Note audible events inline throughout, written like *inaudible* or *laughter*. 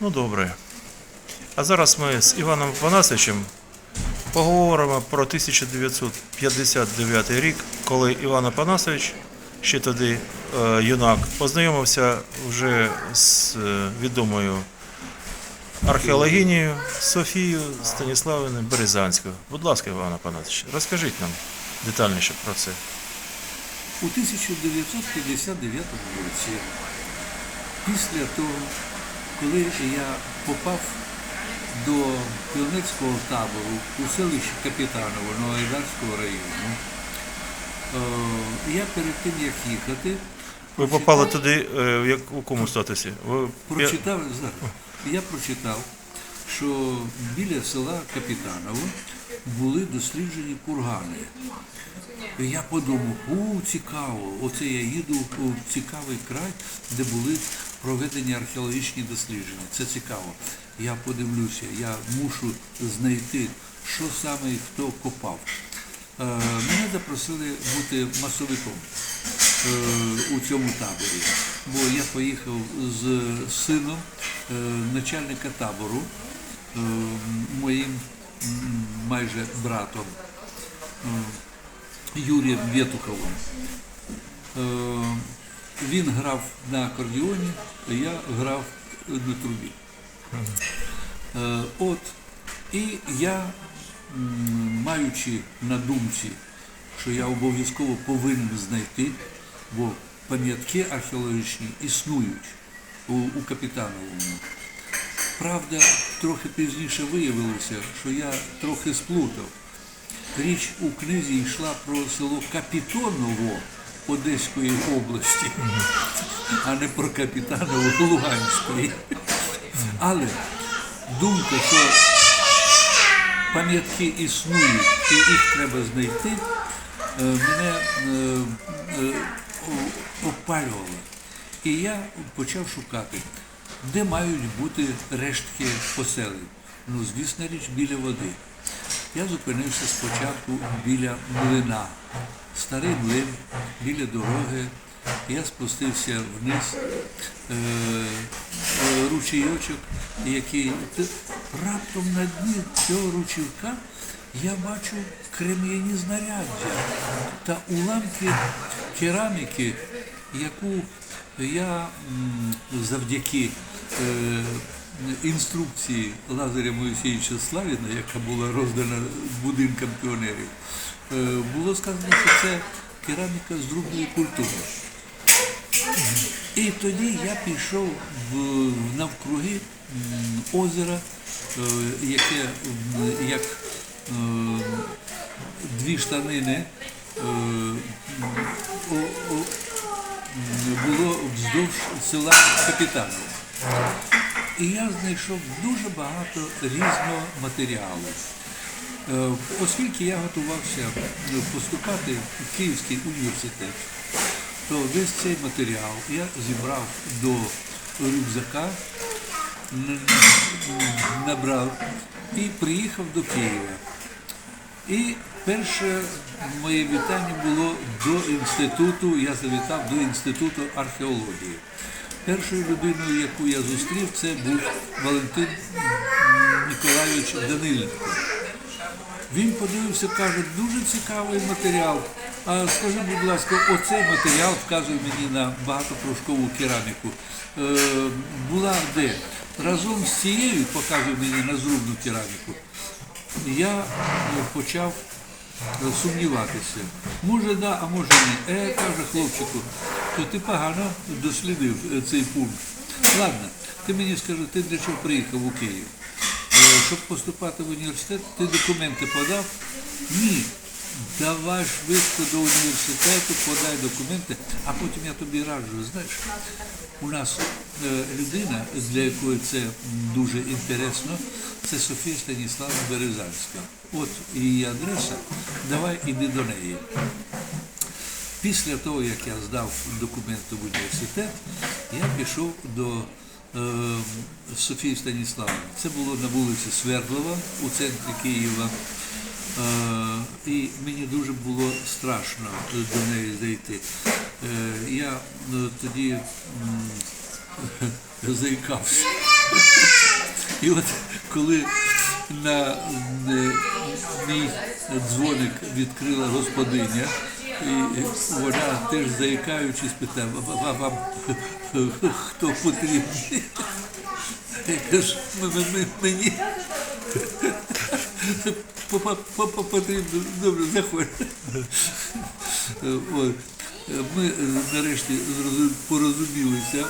Ну добре. А зараз ми з Іваном Панасовичем поговоримо про 1959 рік, коли Іван Апанасович, ще тоді е, юнак, познайомився вже з е, відомою археологинею Софією Станіславівною Березанською. Будь ласка, Іван Апанасович, розкажіть нам детальніше про це. У 1959 році, після того, коли я попав до піонерського табору у селищі Капітаново Новоайдарського району, е, я перед тим, як їхати, Ви попали туди е, в у якому статусі? Ви прочитав, зараз, я прочитав, що біля села Капітаново були досліджені кургани. Я подумав, о, цікаво, оце я їду у цікавий край, де були проведені археологічні дослідження. Це цікаво. Я подивлюся, я мушу знайти, що саме і хто копав. Е, Мене запросили бути масовиком е, у цьому таборі, бо я поїхав з сином е, начальника табору, моїм майже братом. Юрієм Вєтуховим. Він грав на акордіоні, я грав на трубі. Е, От, і я, маючи на думці, що я обов'язково повинен знайти, бо пам'ятки археологічні існують у, у Капітановому. Правда, трохи пізніше виявилося, що я трохи сплутав. Річ у книзі йшла про село Капітоново Одеської області, а не про Капітаново Луганської. Але думка, що пам'ятки існують і їх треба знайти, е, мене е, е, о- опалювала. І я почав шукати, де мають бути рештки поселень. Ну, звісно річ, біля води. Я зупинився спочатку біля млина. Старий млин, біля дороги. Я спустився вниз, е, е, ручійочок, який раптом на дні цього ручівка я бачу крем'яні знаряддя та уламки кераміки, яку я завдяки е, інструкції Лазаря Моїсеївича Славіна, яка була роздана будинкам піонерів, е, було сказано, що це кераміка з другої культури. І тоді я пішов в, навкруги озера, е, яке як е, дві штанини було вздовж села Капітаново. І я знайшов дуже багато різного матеріалу. Е, Оскільки я готувався е, поступати в Київський університет, то весь цей матеріал я зібрав до рюкзака, набрав і приїхав до Києва. І перше моє вітання було до інституту, я завітав до інституту археології. Першою людиною, яку я зустрів, це був Валентин Ніколайович Даниленко. Він подивився, каже, дуже цікавий матеріал. А скажи, будь ласка, оцей матеріал вказує мені на багатопрошкову кераміку. Е, була де? Разом з цією, показує мені на зрубну кераміку. Я е, почав е, сумніватися. Може да, а може ні. Е, каже хлопчику, то ти погано дослідив е, цей пункт. Ладно, ти мені скажи, ти для чого приїхав у Київ? Е, Щоб поступати в університет, ти документи подав? Ні. Давай швидко до університету, подай документи, а потім я тобі раджу. Знаєш, у нас е, людина, для якої це дуже інтересно, це Софія Станіславна Березанська. От її адреса, давай іди до неї. Після того, як я здав документи в університет, я пішов до е, Софії Станіславни. Це було на вулиці Свердлова у центрі Києва. Е, і мені дуже було страшно до неї зайти. Е, я е, тоді *laughs* заїкався. І от коли на е, мій дзвоник відкрила господиня, і вона теж заїкаючись питає, «А вам хто потрібний? Я кажу, «М- м- м- мені По- по- по- потрібно, добре, заходь. Ми нарешті порозумілися.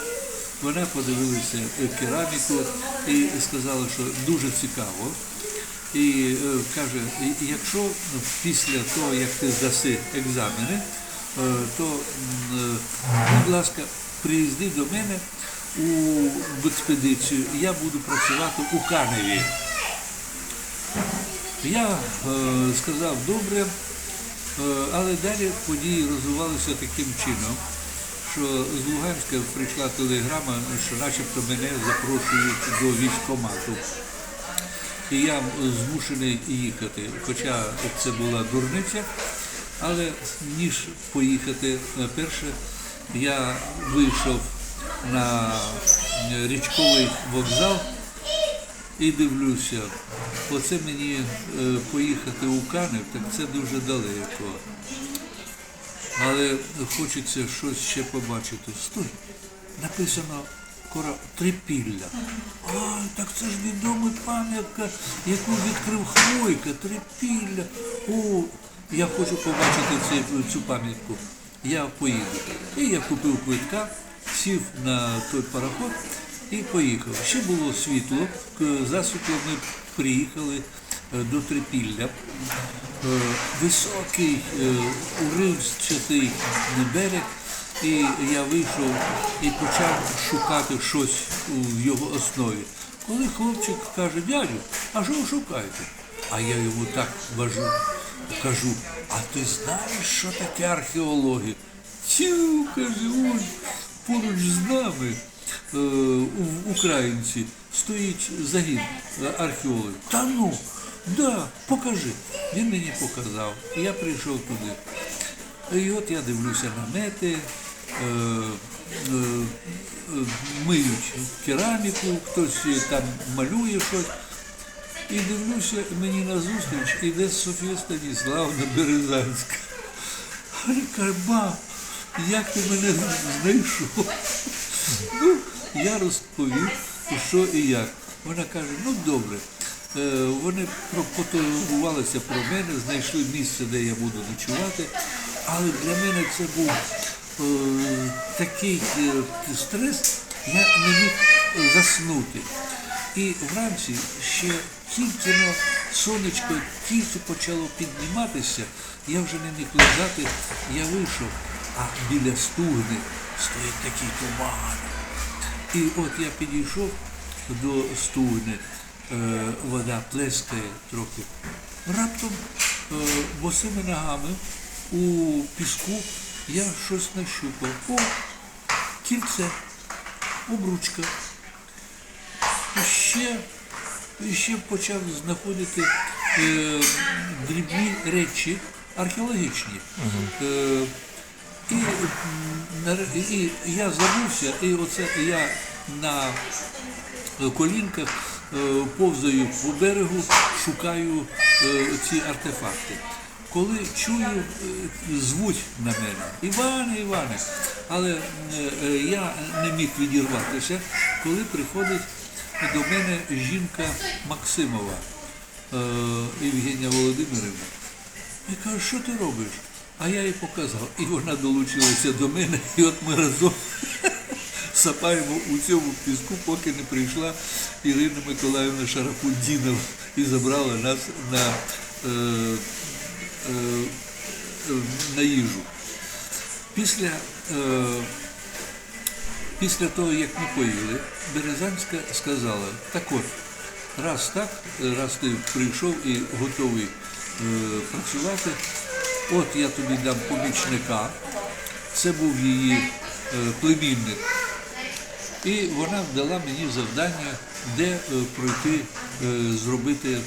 Вона подивилася кераміку і сказала, що дуже цікаво. І е, каже, «І- і якщо після того, як ти здаси екзамени, е, то, е, будь ласка, приїзди до мене у, експедицію, я буду працювати у Каневі. Я сказав добре, але далі події розвивалися таким чином, що з Луганська прийшла телеграма, що начебто мене запрошують до військкомату. І я змушений їхати, хоча це була дурниця, але ніж поїхати, е, перше, я вийшов на е, річковий вокзал і дивлюся, оце мені е, поїхати у Канев, так це дуже далеко. Але хочеться щось ще побачити. Стой, написано кора трипілля. А, так це ж відома пам'ятка, яку відкрив Хвойка, трипілля. О, я хочу побачити цю, цю пам'ятку. Я поїду. І я купив квитка, сів на той пароход і поїхав. Ще було світло, засвітло ми приїхали е, до Трипілля. Е, Високий, е, уривчатий берег, і я вийшов і почав шукати щось у його основі. Коли хлопчик каже, дядю, а що ви шукаєте? А я йому так важу, кажу, а ти знаєш, що таке археологія? Тю, каже, ось поруч з нами е, у- українці стоїть загін е, археологів. Та ну, да, покажи. Він мені показав. Я прийшов туди. І от я дивлюся намети, е, е, миють кераміку, хтось там малює щось. І дивлюся, мені назустріч іде Софія Станіславна Березанська. А я кажу, як ти мене знайшов? Ну, я розповів, що і як. Вона каже, ну добре. Е, Вони пропотурувалися про мене, знайшли місце, де я буду ночувати. Але для мене це був е, такий е, стрес, я не міг е, заснути. І вранці ще тільки но сонечко тільки почало підніматися, я вже не міг лежати, я вийшов, а біля стугни стоїть такий туман. І от я підійшов до стугни, е, вода плескає трохи. Раптом е, босими ногами у піску я щось нащупав. О, кільце, обручка. І ще, і ще почав знаходити е, дрібні речі археологічні. Е, і, і я забувся, і оце я на колінках е, повзаю по берегу, шукаю е, ці артефакти. Коли чую, е, звуть на мене Іване, Іване, але е, е, я не міг відірватися, коли приходить до мене жінка Максимова Євгенія Володимирівна. Я кажу, що ти робиш? А я їй показав. І вона долучилася до мене, і от ми разом *laughs* сапаємо у цьому піску, поки не прийшла Ірина Миколаївна Шарафуддінова і забрала нас на, на їжу. Після, е, після того, як ми поїли, Березанська сказала, так от, раз так, раз ти прийшов і готовий е, працювати, от я тобі дам помічника. Це був її е, племінник. І вона дала мені завдання, де е, пройти, е, зробити е,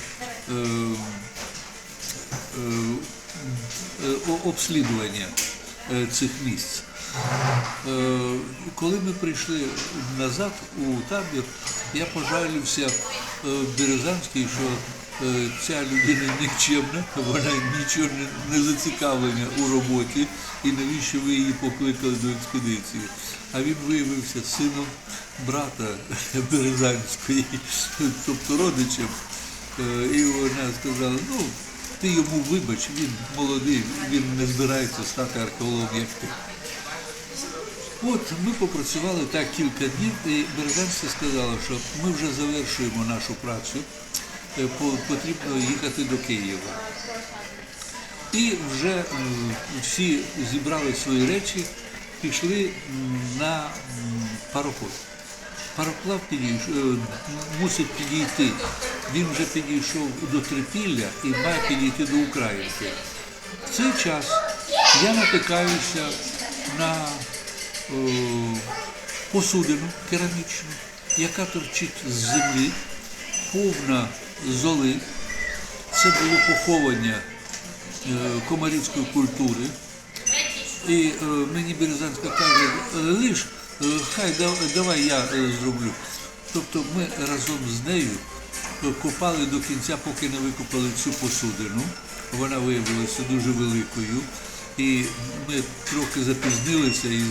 е, е, обслідування е, цих місць. Е, Коли ми прийшли назад у табір, я пожалівся е, Березанський, що е, ця людина нікчемна, вона нічого не, зацікавлена у роботі, і навіщо ви її покликали до експедиції. А він виявився сином брата *laughs* Березанської, тобто родичем. Е, І вона сказала, ну, ти йому вибач, він молодий, він не збирається стати археологом, як ти. От ми попрацювали так кілька днів, і Березанська сказала, що ми вже завершуємо нашу працю, е, потрібно їхати до Києва. І вже всі зібрали свої речі, пішли на пароход. Пароплав підійшов, е, мусить підійти. Він вже підійшов до Трипілля і має підійти до Українки. В цей час я натикаюся на е, посудину керамічну, яка торчить з землі, повна золи. Це було поховання е, комарівської культури. І мені Березанська каже, «Е, лиш, хай давай я е, зроблю. Тобто ми разом з нею е, копали до кінця, поки не викопали цю посудину. Вона виявилася дуже великою. І ми трохи запізнилися, і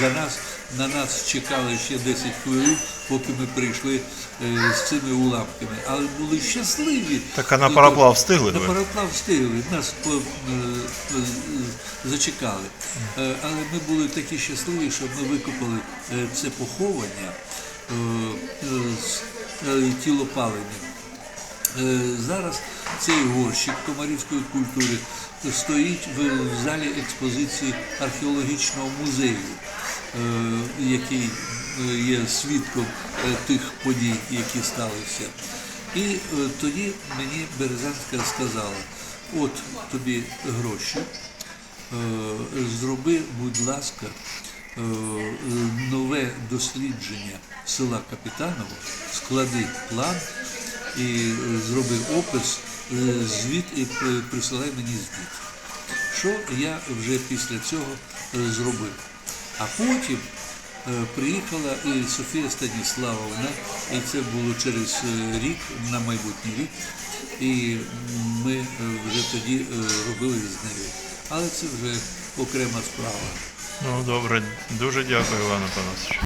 за нас на нас чекали ще 10 хвилин, поки ми прийшли е, з цими уламками. Але були щасливі. Так а на пароплав встигли? На пароплав встигли, нас по- е, е, зачекали. Але ми були такі щасливі, що ми викопали це поховання з тілопалення. Е, Зараз цей горщик комарівської культури стоїть в залі експозиції археологічного музею, який є свідком е, тих подій, які сталися. І е, тоді мені Березанська сказала, от тобі гроші, е, зроби, будь ласка, е, нове дослідження села Капітаново, склади план і е, зроби опис, е, звіт і присилай мені звіт. Що я вже після цього е, зробив. А потім е, приїхала і Софія Станіславовна, і це було через е, рік, на майбутній рік, і ми е, вже тоді е, робили з нею. Але це вже окрема справа. Ну добре, дуже дякую, Іван Панасович.